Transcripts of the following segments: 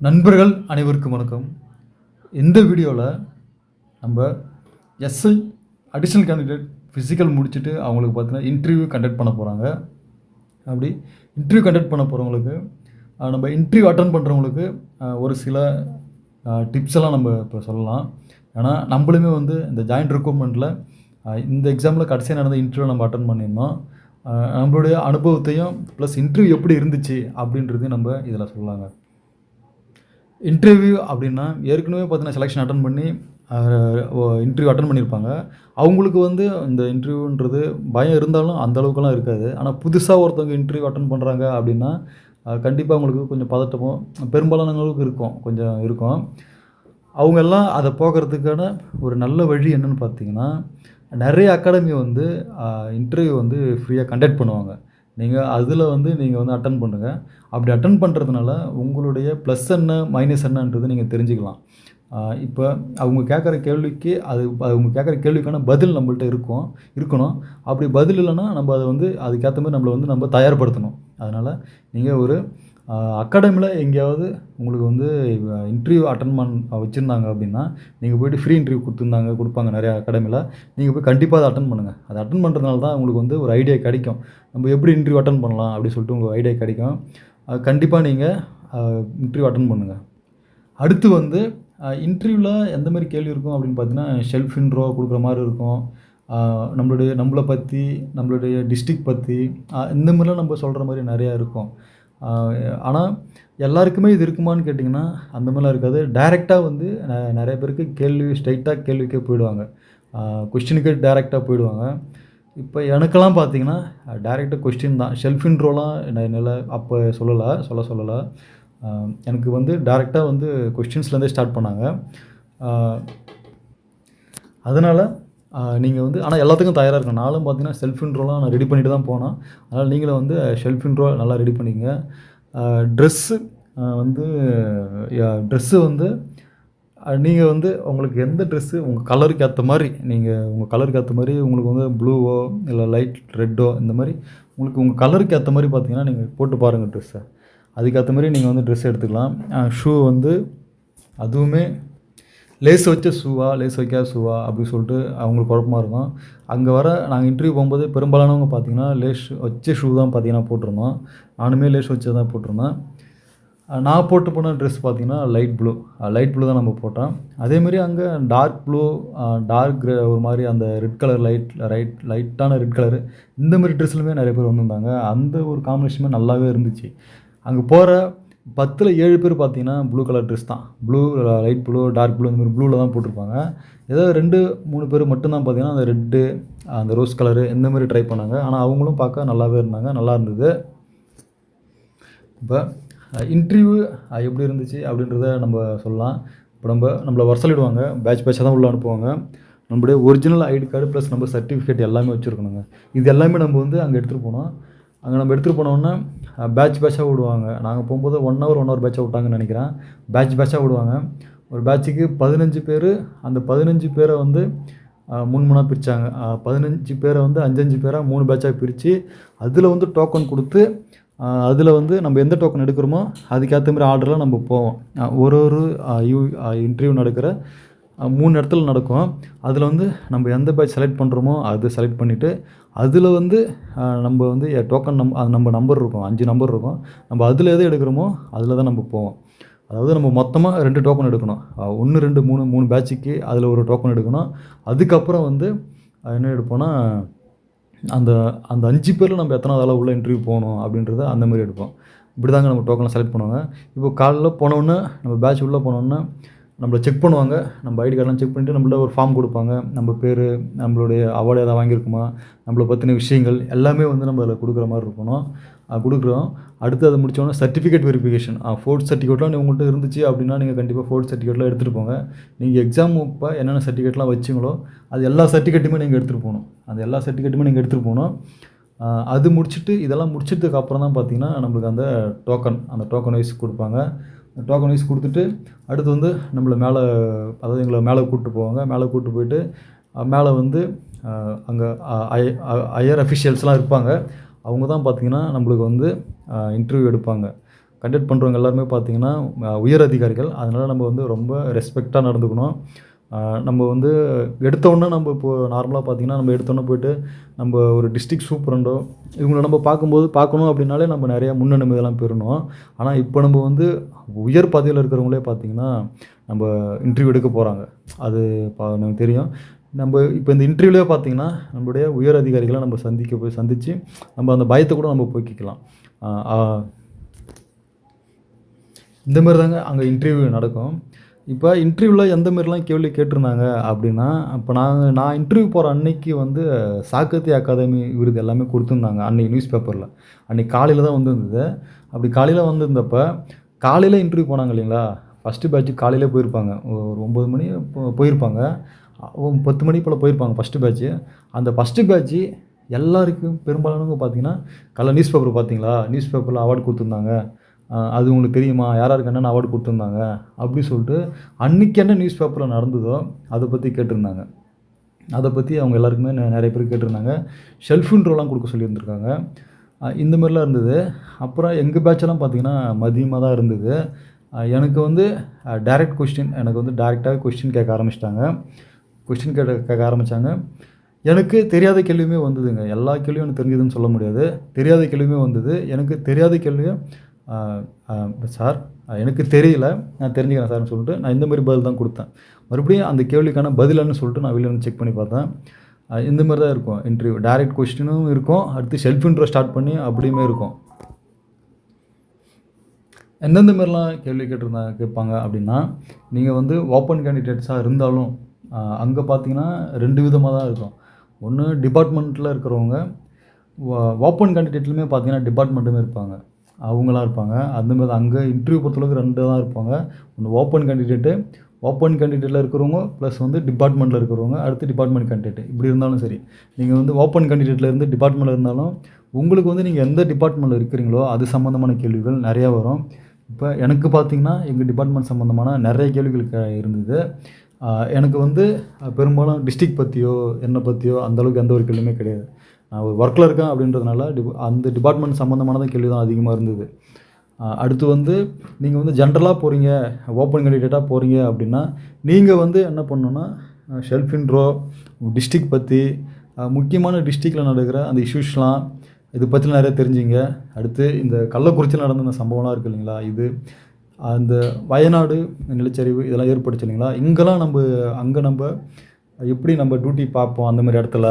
நண்பர்கள் அனைவருக்கும் வணக்கம். இந்த வீடியோவில் நம்ம எஸ்ஐ அடிஷ்னல் கேண்டிடேட் ஃபிசிக்கல் முடிச்சுட்டு அவங்களுக்கு பார்த்தீங்கன்னா இன்டர்வியூ கண்டக்ட் பண்ண போகிறாங்க அப்படி இன்டர்வியூ கண்டக்ட் பண்ண போகிறவங்களுக்கு நம்ம இன்டர்வியூ அட்டன் பண்ணுறவங்களுக்கு ஒரு சில டிப்ஸ் எல்லாம் நம்ம இப்போ சொல்லலாம். ஏன்னா நம்மளுமே வந்து இந்த ஜாயிண்ட் ரெக்ரூட்மெண்ட்டில் இந்த எக்ஸாமில் கடைசியாக நடந்த இன்டர்வியூ நம்ம அட்டன் பண்ணியிருந்தோம். நம்மளுடைய அனுபவத்தையும் ப்ளஸ் இன்டர்வியூ எப்படி இருந்துச்சு அப்படின்றதையும் நம்ம இதில் சொல்லலாங்க. இன்டர்வியூ அப்படின்னா ஏற்கனவே பார்த்தீங்கன்னா செலெக்ஷன் அட்டன் பண்ணி இன்டர்வியூ அட்டன் பண்ணியிருப்பாங்க. அவங்களுக்கு வந்து இந்த இன்டர்வியூன்றது பயம் இருந்தாலும் அந்த அளவுக்குலாம் இருக்காது. ஆனால் புதுசாக ஒருத்தவங்க இன்டர்வியூ அட்டன் பண்ணுறாங்க அப்படின்னா கண்டிப்பாக அவங்களுக்கு கொஞ்சம் பதட்டமும் பெரும்பாலானவங்களுக்கு இருக்கும். கொஞ்சம் இருக்கும். அவங்க எல்லாம் அதை போக்குறதுக்கான ஒரு நல்ல வழி என்னென்னு பார்த்தீங்கன்னா நிறைய அகாடமி வந்து இன்டர்வியூ வந்து ஃப்ரீயாக கண்டக்ட் பண்ணுவாங்க. நீங்கள் அதில் வந்து நீங்கள் வந்து அட்டன் பண்ணுங்கள் அப்படி அட்டன் பண்ணுறதுனால உங்களுடைய ப்ளஸ் என்ன மைனஸ் என்னன்றது நீங்கள் தெரிஞ்சுக்கலாம். இப்போ அவங்க கேட்குற கேள்விக்கு அது அவங்க கேட்குற கேள்விக்கான பதில் நம்மள்ட்ட இருக்கும் இருக்கணும். அப்படி பதில் இல்லைன்னா நம்ம அதை வந்து அதுக்கேற்ற மாதிரி நம்மளை வந்து நம்ம தயார்படுத்தணும். அதனால் நீங்கள் ஒரு அகாடமியில் எங்கேயாவது உங்களுக்கு வந்து இன்டர்வியூ அட்டன் பண்ண வச்சுருந்தாங்க அப்படின்னா நீங்கள் போய்ட்டு ஃப்ரீ இன்டர்வியூ கொடுத்துருந்தாங்க கொடுப்பாங்க நிறையா அகாடமியில் நீங்கள் போய் கண்டிப்பாக அதை அட்டன் பண்ணுங்கள் அதை அட்டன் பண்ணுறதுனால தான் உங்களுக்கு வந்து ஒரு ஐடியா கிடைக்கும். நம்ம எப்படி இன்டர்வியூ அட்டன் பண்ணலாம் அப்படின்னு சொல்லிட்டு உங்களுக்கு ஐடியா கிடைக்கும். அது கண்டிப்பாக நீங்கள் இன்டர்வியூ அட்டன் பண்ணுங்கள் அடுத்து வந்து இன்டர்வியூவில் எந்த மாதிரி கேள்வி இருக்கும் அப்படின்னு பார்த்தீங்கன்னா ஷெல்ஃப் இன்ட்ரோ கொடுக்குற மாதிரி இருக்கும். நம்மளுடைய நம்மளை பற்றி நம்மளுடைய டிஸ்ட்ரிக் பற்றி இந்த மாதிரிலாம் நம்ம சொல்கிற மாதிரி நிறையா இருக்கும். ஆனால் எல்லாருக்குமே இது இருக்குமான்னு கேட்டிங்கன்னா அந்த மாதிரிலாம் இருக்காது. டைரெக்டாக வந்து நிறைய பேருக்கு கேள்வி ஸ்ட்ரைட்டாக கேள்விக்கே போயிடுவாங்க. கொஸ்டினுக்கே டைரெக்டாக போயிடுவாங்க. இப்போ எனக்கெல்லாம் பார்த்தீங்கன்னா டைரெக்டாக கொஸ்டின் தான். ஷெல்ஃப் இன்ட்ரோலாம் என்னால் அப்போ சொல்லலை சொல்ல சொல்லலை. எனக்கு வந்து டேரெக்டாக வந்து கொஸ்டின்ஸ்லேருந்தே ஸ்டார்ட் பண்ணாங்க. அதனால் நீங்கள் வந்து ஆனால் எல்லாத்துக்கும் தயாராக இருக்கணும் நானும் பார்த்தீங்கன்னா செல்ஃப் இன்ட்ரோலாம் நான் ரெடி பண்ணிட்டு தான் போனேன். அதனால் நீங்களும் வந்து ஷெல்ஃப் இன்ட்ரோ நல்லா ரெடி பண்ணிங்க ட்ரெஸ்ஸு வந்து ட்ரெஸ்ஸு வந்து நீங்கள் வந்து உங்களுக்கு எந்த ட்ரெஸ்ஸு உங்கள் கலருக்கு ஏற்ற மாதிரி நீங்கள் உங்கள் கலருக்கு ஏற்ற மாதிரி உங்களுக்கு வந்து ப்ளூவோ இல்லை லைட் ரெட்டோ இந்த மாதிரி உங்களுக்கு உங்கள் கலருக்கு ஏற்ற மாதிரி பார்த்தீங்கன்னா நீங்கள் போட்டு பாருங்கள் ட்ரெஸ்ஸை அதுக்கேற்ற மாதிரி நீங்கள் வந்து ட்ரெஸ் எடுத்துக்கலாம். ஷூ வந்து அதுவுமே லேஸ் வச்ச ஷூவா லேஸ் வைக்காத ஷூவா அப்படின்னு சொல்லிட்டு அவங்களுக்கு குழப்பமாக இருக்கும். அங்கே வர நாங்கள் இன்டர்வியூ போகும்போது பெரும்பாலானவங்க பார்த்தீங்கன்னா லேஸ் வச்ச ஷூ தான் பார்த்தீங்கன்னா போட்டிருந்தோம். நானுமே லேஸ் வச்சு தான் போட்டிருந்தேன். நான் போட்டு போன ட்ரெஸ் பார்த்தீங்கன்னா லைட் ப்ளூ லைட் ப்ளூ தான் நம்ம போட்டோம். அதேமாரி அங்கே டார்க் ப்ளூ டார்க் ஒரு மாதிரி அந்த ரெட் கலர் லைட் ரைட் லைட்டான ரெட் கலரு இந்த மாதிரி ட்ரெஸ்லுமே நிறைய பேர் வந்திருந்தாங்க. அந்த ஒரு காம்பினேஷனுமே நல்லாவே இருந்துச்சு. அங்கே போகிற பத்தில் ஏழு பேர் பார்த்தீங்கன்னா ப்ளூ கலர் ட்ரெஸ் தான். Blue light blue dark blue இந்த மாதிரி ப்ளூவில் தான் போட்டிருப்பாங்க. ஏதோ ரெண்டு மூணு பேர் மட்டும்தான் பார்த்தீங்கன்னா அந்த ரெட்டு அந்த ரோஸ் கலரு இந்த மாதிரி ட்ரை பண்ணாங்க. ஆனால் அவங்களும் பார்க்க நல்லாவே இருந்தாங்க. நல்லா இருந்தது. இப்போ இன்டர்வியூ எப்படி இருந்துச்சு அப்படின்றத நம்ம சொல்லலாம். இப்போ நம்ம நம்மளை வரசலிடுவாங்க பேட்ச் பேட்சாக தான் உள்ளே அனுப்புவாங்க. நம்மளுடைய ஒரிஜினல் ஐடி கார்டு ப்ளஸ் நம்ம சர்டிஃபிகேட் எல்லாமே வச்சுருக்கணுங்க. இது எல்லாமே நம்ம வந்து அங்கே எடுத்துகிட்டு போனோம். அங்கே நம்ம எடுத்துகிட்டு போனோன்னா பேட்ச் பேட்சாக விடுவாங்க. நாங்கள் போகும்போது ஒன் ஹவர் ஒன் ஹவர் பேட்சாக விட்டாங்கன்னு நினைக்கிறேன். பேட்ச் பேட்சாக விடுவாங்க. ஒரு பேட்சுக்கு பதினஞ்சு பேர் அந்த பதினஞ்சு பேரை வந்து மூணு மூணாக பிரித்தாங்க பதினஞ்சு பேரை வந்து அஞ்சஞ்சு பேராக மூணு பேட்சாக பிரித்து அதில் வந்து டோக்கன் கொடுத்து அதில் வந்து நம்ம எந்த டோக்கன் எடுக்கிறோமோ அதுக்கேற்ற மாதிரி ஆர்டரில் நம்ம போவோம். ஒரு ஒரு யூ இன்டர்வியூ நடக்கிற மூணு இடத்துல நடக்கும். அதில் வந்து நம்ம எந்த பேட்ச் செலக்ட் பண்ணுறோமோ அது செலக்ட் பண்ணிவிட்டு அதில் வந்து நம்ம வந்து டோக்கன் நம் அது நம்ம நம்பர் இருக்கும் அஞ்சு நம்பர் இருக்கும். நம்ம அதில் எது எடுக்கிறோமோ அதில் தான் நம்ம போவோம். அதாவது நம்ம மொத்தமாக ரெண்டு டோக்கன் எடுக்கணும். ஒன்று ரெண்டு மூணு மூணு பேட்சுக்கு அதில் ஒரு டோக்கன் எடுக்கணும். அதுக்கப்புறம் வந்து என்ன எடுப்போம்னா அந்த அந்த அஞ்சு பேரில் நம்ம எத்தனை அளவு உள்ள இன்டர்வியூ போகணும் அப்படின்றத அந்த மாதிரி எடுப்போம். இப்படி தாங்க நம்ம டோக்கனை செலக்ட் பண்ணுவாங்க. இப்போ காலைல போனோன்னே நம்ம பேட்ச் உள்ளே போனோன்னே நம்மளை செக் பண்ணுவாங்க. நம்ம ஐடி கார்டெலாம் செக் பண்ணிவிட்டு நம்மள்ட்ட ஒரு ஃபார்ம் கொடுப்பாங்க. நம்ம பேர் நம்மளுடைய அவார்டு எதாவது வாங்கியிருக்குமா நம்மளை பற்றின விஷயங்கள் எல்லாமே வந்து நம்ம அதில் கொடுக்குற மாதிரி இருக்கணும். கொடுக்குறோம். அடுத்து அதை முடித்தோன்னா சர்டிஃபிகேட் வெரிஃபிகேஷன் ஃபோர்த் சர்டிஃபிகேட்லாம் உங்கள்கிட்ட இருந்துச்சு அப்படின்னா நீங்கள் கண்டிப்பாக ஃபோர்த் சர்டிஃபிகேட்லாம் எடுத்துகிட்டு போங்க. நீங்கள் எக்ஸாம் இப்போ என்னென்ன சர்டிஃபிகேட்லாம் வச்சிங்களோ அது எல்லா சர்டிஃபிகேட்டுமே நீங்கள் எடுத்துகிட்டு போகணும். அந்த எல்லா சர்டிஃபிகேட்டுமே நீங்கள் எடுத்துகிட்டு போகணும். அது முடிச்சுட்டு இதெல்லாம் முடிச்சதுக்கு அப்புறம் தான் பார்த்தீங்கன்னா நம்மளுக்கு அந்த டோக்கன் அந்த டோக்கன் வைஸ் கொடுப்பாங்க. டோக்கன் வைஸ் கொடுத்துட்டு அடுத்து வந்து நம்மளை மேலே அதாவது எங்களை மேலே கூப்பிட்டு போவாங்க. மேலே கூப்பிட்டு போயிட்டு மேலே வந்து அங்கே ஹையர் அஃபிஷியல்ஸ்லாம் இருப்பாங்க. அவங்க தான் பார்த்திங்கன்னா நம்மளுக்கு வந்து இன்டர்வியூ எடுப்பாங்க. கண்டக்ட் பண்ணுறவங்க எல்லாருமே பார்த்திங்கன்னா உயர் அதிகாரிகள். அதனால் நம்ம வந்து ரொம்ப ரெஸ்பெக்டாக நடந்துக்கணும். நம்ம வந்து எடுத்தோடனே நம்ம இப்போது நார்மலாக பார்த்தீங்கன்னா நம்ம எடுத்தோன்னே போயிட்டு நம்ம ஒரு டிஸ்ட்ரிக் சூப்பரண்டோ இவங்கள நம்ம பார்க்கும்போது பார்க்கணும் அப்படின்னாலே நம்ம நிறையா முன்னனுமதி இதெல்லாம் பெறணும். ஆனால் இப்போ நம்ம வந்து உயர் பதவியில் இருக்கிறவங்களே பார்த்தீங்கன்னா நம்ம இன்டர்வியூ எடுக்க போகிறாங்க அது பா நமக்கு தெரியும். நம்ம இப்போ இந்த இன்டர்வியூலேயே பார்த்தீங்கன்னா நம்மளுடைய உயர் அதிகாரிகளை நம்ம சந்திக்க போய் சந்தித்து நம்ம அந்த பயத்தை கூட நம்ம போக்கிக்கலாம். இந்த மாதிரி தாங்க அங்கே இன்டர்வியூ நடக்கும். இப்போ இன்டர்வியூவில் எந்த மாதிரிலாம் கேள்வி கேட்டிருந்தாங்க அப்படின்னா இப்போ நாங்கள் நான் இன்டர்வியூ போகிற அன்னைக்கு வந்து சாக்கத்தி அகாதமி விருது எல்லாமே கொடுத்துருந்தாங்க அன்னைக்கு நியூஸ் பேப்பரில் அன்றைக்கி காலையில் தான் வந்திருந்தது. அப்படி காலையில் வந்திருந்தப்போ காலையில் இன்டர்வியூ போனாங்க இல்லைங்களா? ஃபஸ்ட்டு பேட்ச் காலையிலே போயிருப்பாங்க. ஒரு ஒம்பது மணி போயிருப்பாங்க. பத்து மணி போல் போயிருப்பாங்க ஃபஸ்ட்டு பேட்ச்சு அந்த ஃபஸ்ட்டு பேட்ச்சு எல்லாருக்கும் பெரும்பாலானவங்க பார்த்தீங்கன்னா காலைல நியூஸ் பேப்பர் பார்த்தீங்களா? நியூஸ் பேப்பரில் அவார்டு கொடுத்துருந்தாங்க. அது உங்களுக்கு தெரியுமா? யார் யாருக்கு என்னென்ன அவார்டு கொடுத்துருந்தாங்க? அப்படி சொல்லிட்டு அன்றைக்கி என்ன நியூஸ் பேப்பரில் நடந்ததோ அதை பற்றி கேட்டிருந்தாங்க. அதை பற்றி அவங்க எல்லாருக்குமே நெ- நிறைய பேர் கேட்டிருந்தாங்க. ஷெல்ஃப் இன்ட்ரோலாம் கொடுக்க சொல்லியிருந்திருக்காங்க. இந்த மாதிரிலாம் இருந்தது. அப்புறம் எங்கள் பேட்செல்லாம் பார்த்தீங்கன்னா மதியமாக தான் இருந்தது. எனக்கு வந்து டைரக்ட் கொஸ்டின் எனக்கு வந்து டேரெக்டாக கொஸ்டின் கேட்க ஆரம்பிச்சிட்டாங்க. கொஸ்டின் கேட்க கேட்க ஆரம்பித்தாங்க எனக்கு தெரியாத கேள்வியுமே வந்ததுங்க. எல்லா கேள்வியும் எனக்கு தெரிஞ்சதுன்னு சொல்ல முடியாது. தெரியாத கேள்வியுமே வந்தது. எனக்கு தெரியாத கேள்வியும் சார் எனக்கு தெரியல. நான் தெரிஞ்சுக்கிறேன் சார்னு சொல்லிட்டு நான் இந்த மாதிரி பதில் தான் கொடுத்தேன். மறுபடியும் அந்த கேள்விக்கான பதிலன்னு சொல்லிட்டு நான் வெளியே வந்து செக் பண்ணி பார்த்தேன். இந்த மாதிரி தான் இருக்கும். இன்டர்வியூ டைரக்ட் கொஸ்டினும் இருக்கும். அடுத்து செல்ஃப் இன்ட்ரோ ஸ்டார்ட் பண்ணி அப்படியுமே இருக்கும். எந்தெந்த மாதிரிலாம் கேள்வி கேட்டிருந்தாங்க கேட்பாங்க அப்படின்னா நீங்கள் வந்து ஓப்பன் கேண்டிடேட்ஸாக இருந்தாலும் அங்கே பார்த்தீங்கன்னா ரெண்டு விதமாக தான் இருக்கும். ஒன்று டிபார்ட்மெண்ட்டில் இருக்கிறவங்க ஓப்பன் கேண்டிடேட்லையுமே பார்த்தீங்கன்னா டிபார்ட்மெண்ட்டுமே இருப்பாங்க. அவங்களாம் இருப்பாங்க. அந்த மாதிரி அங்கே இன்டர்வியூ பொறுத்தளவுக்கு ரெண்டு தான் இருப்பாங்க. ஒன்று ஓப்பன் கேண்டிடேட்டு ஓப்பன் கேண்டிடேட்டில் இருக்கிறவங்க ப்ளஸ் வந்து டிபார்ட்மெண்ட்டில் இருக்கிறவங்க அடுத்து டிபார்ட்மெண்ட் கேண்டிடேட் இப்படி இருந்தாலும் சரி. நீங்கள் வந்து ஓப்பன் கேண்டிடேட்டில் இருந்து டிபார்ட்மெண்ட்டில் இருந்தாலும் உங்களுக்கு வந்து நீங்கள் எந்த டிபார்ட்மெண்ட்டில் இருக்கிறீங்களோ அது சம்மந்தமான கேள்விகள் நிறையா வரும். இப்போ எனக்கு பார்த்தீங்கன்னா எங்கள் டிபார்ட்மெண்ட் சம்மந்தமான நிறைய கேள்விகள் க- இருந்தது. எனக்கு வந்து பெரும்பாலும் டிஸ்ட்ரிக் பற்றியோ என்னை பற்றியோ அந்தளவுக்கு எந்த ஒரு கேள்வியுமே கிடையாது. நான் ஒரு ஒர்க்கில் இருக்கேன் அப்படின்றதுனால டிப அந்த டிபார்ட்மெண்ட் சம்மந்தமானதான் கேள்வி தான் அதிகமாக இருந்தது அடுத்து வந்து நீங்கள் வந்து ஜென்ரலாக போகிறீங்க ஓப்பன் கேண்டிடேட்டாக போகிறீங்க அப்படின்னா நீங்கள் வந்து என்ன பண்ணணுன்னா ஷெல்ஃப் இன்ட்ரோ டிஸ்ட்ரிக்ட் பற்றி முக்கியமான டிஸ்ட்ரிக்டில் நடக்கிற அந்த இஷ்யூஸ்லாம் இது பற்றிலாம் நிறைய தெரிஞ்சுங்க. அடுத்து இந்த கள்ளக்குறிச்சியில் நடந்த இந்த சம்பவம்லாம் இருக்குது இல்லைங்களா? இது அந்த வயநாடு நிலச்சரிவு இதெல்லாம் ஏற்பட்டுச்சு இல்லைங்களா? இங்கெல்லாம் நம்ம அங்கே நம்ம எப்படி நம்ம டியூட்டி பார்ப்போம் அந்த மாதிரி இடத்துல?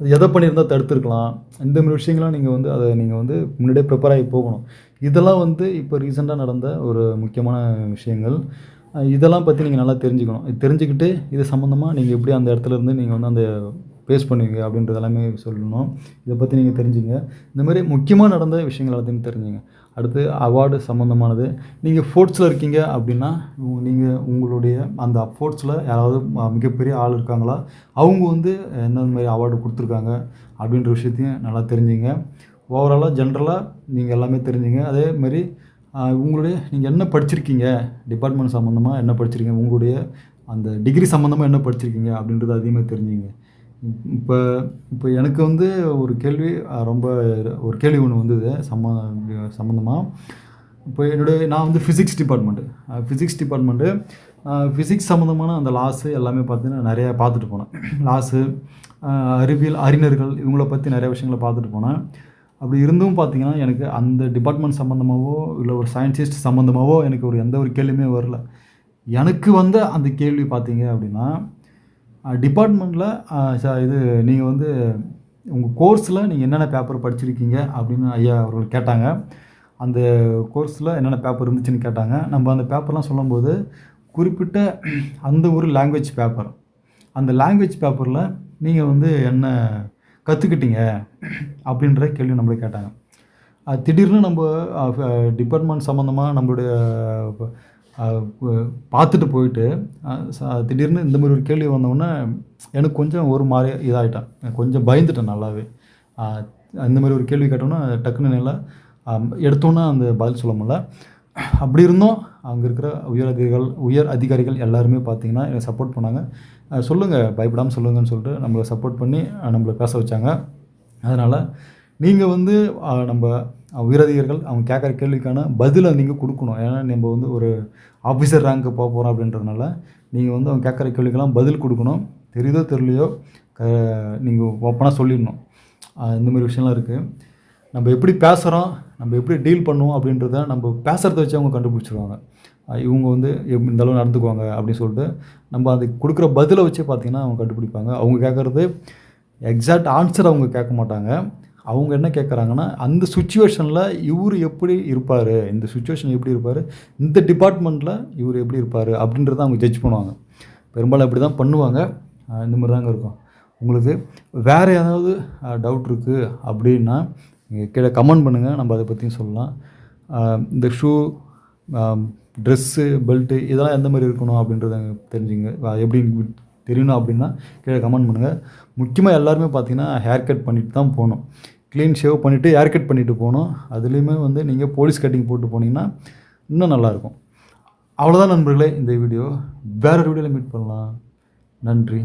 அது எதை பண்ணியிருந்தால் தடுத்துருக்கலாம்? இந்த மாதிரி விஷயங்கள்லாம் நீங்கள் வந்து அதை நீங்கள் வந்து முன்னாடியே ப்ரிப்பேர் ஆகி போகணும். இதெல்லாம் வந்து இப்போ ரீசெண்டாக நடந்த ஒரு முக்கியமான விஷயங்கள். இதெல்லாம் பற்றி நீங்கள் நல்லா தெரிஞ்சுக்கணும். இது தெரிஞ்சுக்கிட்டு இது சம்மந்தமாக நீங்கள் எப்படி அந்த இடத்துல இருந்து நீங்கள் வந்து அந்த ஃபேஸ் பண்ணுவீங்க அப்படின்றது எல்லாமே சொல்லணும். இதை பற்றி நீங்கள் தெரிஞ்சுங்க. இந்த மாதிரி முக்கியமாக நடந்த விஷயங்கள் எல்லாத்தையும் தெரிஞ்சுங்க. அடுத்து அவார்டு சம்மந்தமானது நீங்கள் ஸ்போர்ட்ஸில் இருக்கீங்க அப்படின்னா நீங்கள் உங்களுடைய அந்த ஃபோர்ட்ஸில் யாராவது மிகப்பெரிய ஆள் இருக்காங்களா அவங்க வந்து எந்தெந்த மாதிரி அவார்டு கொடுத்துருக்காங்க அப்படின்ற விஷயத்தையும் நல்லா தெரிஞ்சுங்க. ஓவராலாக ஜென்ரலாக நீங்கள் எல்லாமே தெரிஞ்சுங்க. அதே மாதிரி உங்களுடைய நீங்கள் என்ன படிச்சிருக்கீங்க? டிபார்ட்மெண்ட் சம்மந்தமாக என்ன படிச்சிருக்கீங்க? உங்களுடைய அந்த டிகிரி சம்மந்தமாக என்ன படிச்சிருக்கீங்க அப்படின்றது அதிகமாக தெரிஞ்சுங்க. இப்போ இப்போ எனக்கு வந்து ஒரு கேள்வி ரொம்ப ஒரு கேள்வி ஒன்று வந்தது சம்ம சம்மந்தமாக இப்போ என்னுடைய நான் வந்து physics department physics department physics சம்மந்தமான அந்த லாஸு எல்லாமே பார்த்தீங்கன்னா நிறையா பார்த்துட்டு போனேன். லாஸு அறிவியல் அறிஞர்கள் இவங்கள பற்றி நிறைய விஷயங்களை பார்த்துட்டு போனேன். அப்படி இருந்தும் பார்த்தீங்கன்னா எனக்கு அந்த டிபார்ட்மெண்ட் சம்மந்தமாகவோ இல்லை ஒரு சயின்டிஸ்ட் சம்மந்தமாகவோ எனக்கு ஒரு எந்த ஒரு கேள்வியுமே வரல. எனக்கு வந்த அந்த கேள்வி பார்த்தீங்க அப்படின்னா டிபார்ட்மெண்ட்டில் இது நீங்கள் வந்து உங்கள் கோர்ஸில் நீங்கள் என்னென்ன பேப்பர் படிச்சிருக்கீங்க அப்படின்னு ஐயா அவர்கள் கேட்டாங்க. அந்த கோர்ஸில் என்னென்ன பேப்பர் இருந்துச்சுன்னு கேட்டாங்க. நம்ம அந்த பேப்பர்லாம் சொல்லும்போது குறிப்பிட்ட அந்த ஒரு லாங்குவேஜ் பேப்பர் அந்த லாங்குவேஜ் பேப்பரில் நீங்கள் வந்து என்ன கற்றுக்கிட்டீங்க அப்படின்ற கேள்வி நம்மளை கேட்டாங்க. திடீர்னு நம்ம டிபார்ட்மெண்ட் சம்மந்தமாக நம்மளுடைய பார்த்துட்டு போயிட்டு திடீர்னு இந்த மாதிரி ஒரு கேள்வி வந்தோடனே எனக்கு கொஞ்சம் ஒரு மாதிரி இதாகிட்டேன் கொஞ்சம் பயந்துட்டேன் நல்லாவே. இந்த மாதிரி ஒரு கேள்வி கேட்டோன்னா டக்குன்னு நல்லா எடுத்தோன்னே அந்த பதில் சொல்ல முடியல. அப்படி இருந்தோம். அங்கே இருக்கிற உயர் அதிகாரிகள் உயர் அதிகாரிகள் எல்லாருமே பார்த்தீங்கன்னா எனக்கு சப்போர்ட் பண்ணாங்க. சொல்லுங்கள் பயப்படாமல் சொல்லுங்கன்னு சொல்லிட்டு நம்மளை சப்போர்ட் பண்ணி நம்மளை பேச வச்சாங்க. அதனால் நீங்கள் வந்து நம்ம உயரதிகாரிகள் அவங்க கேட்குற கேள்விக்கான பதிலை நீங்கள் கொடுக்கணும். ஏன்னா நம்ம வந்து ஒரு ஆஃபீஸர் ரேங்க்கு போக போகிறோம் அப்படின்றதுனால நீங்கள் வந்து அவங்க கேட்குற கேள்விக்கெல்லாம் பதில் கொடுக்கணும். தெரியுதோ தெரியலையோ க நீங்கள் ஓப்பனாக சொல்லிடணும். இந்த மாதிரி விஷயம்லாம் இருக்குது நம்ம எப்படி பேசுகிறோம் நம்ம எப்படி டீல் பண்ணுவோம் அப்படின்றத நம்ம பேசுகிறத வச்சு அவங்க கண்டுபிடிச்சிருவாங்க. இவங்க வந்து எப்~ இந்த அளவு நடந்துக்குவாங்க அப்படின்னு சொல்லிட்டு நம்ம அதுக்கு கொடுக்குற பதிலை வச்சே பார்த்தீங்கன்னா அவங்க கண்டுபிடிப்பாங்க. அவங்க கேட்குறது எக்ஸாக்ட் ஆன்சர் அவங்க கேட்க மாட்டாங்க. அவங்க என்ன கேட்குறாங்கன்னா அந்த சுச்சுவேஷனில் இவர் எப்படி இருப்பார்? இந்த சுச்சுவேஷன் எப்படி இருப்பார்? இந்த டிபார்ட்மெண்ட்டில் இவர் எப்படி இருப்பார்? அப்படின்றத அவங்க ஜட்ஜ் பண்ணுவாங்க. பெரும்பாலும் அப்படி தான் பண்ணுவாங்க இந்த மாதிரி தாங்க இருக்கும். உங்களுக்கு வேறு ஏதாவது டவுட் இருக்குது அப்படின்னா நீங்கள் கீழே கமெண்ட் பண்ணுங்கள் நம்ம அதை பற்றியும் சொல்லலாம். இந்த ஷூ ட்ரெஸ்ஸு பெல்ட்டு இதெல்லாம் எந்த மாதிரி இருக்கணும் அப்படின்றத தெரிஞ்சுங்க. எப்படி தெரியணும் அப்படின்னா கீழே கமெண்ட் பண்ணுங்கள் முக்கியமாக எல்லாருமே பார்த்தீங்கன்னா ஹேர் கட் பண்ணிட்டு தான் போகணும். க்ளீன் ஷேவ் பண்ணிவிட்டு ஏர் கட் பண்ணிவிட்டு போகணும் அதுலேயுமே வந்து நீங்கள் போலீஸ் கட்டிங் போட்டு போனீங்கன்னா இன்னும் நல்லாயிருக்கும். அவ்வளோதான் நண்பர்களே இந்த வீடியோ. வேறொரு வீடியோவில் மீட் பண்ணலாம். நன்றி.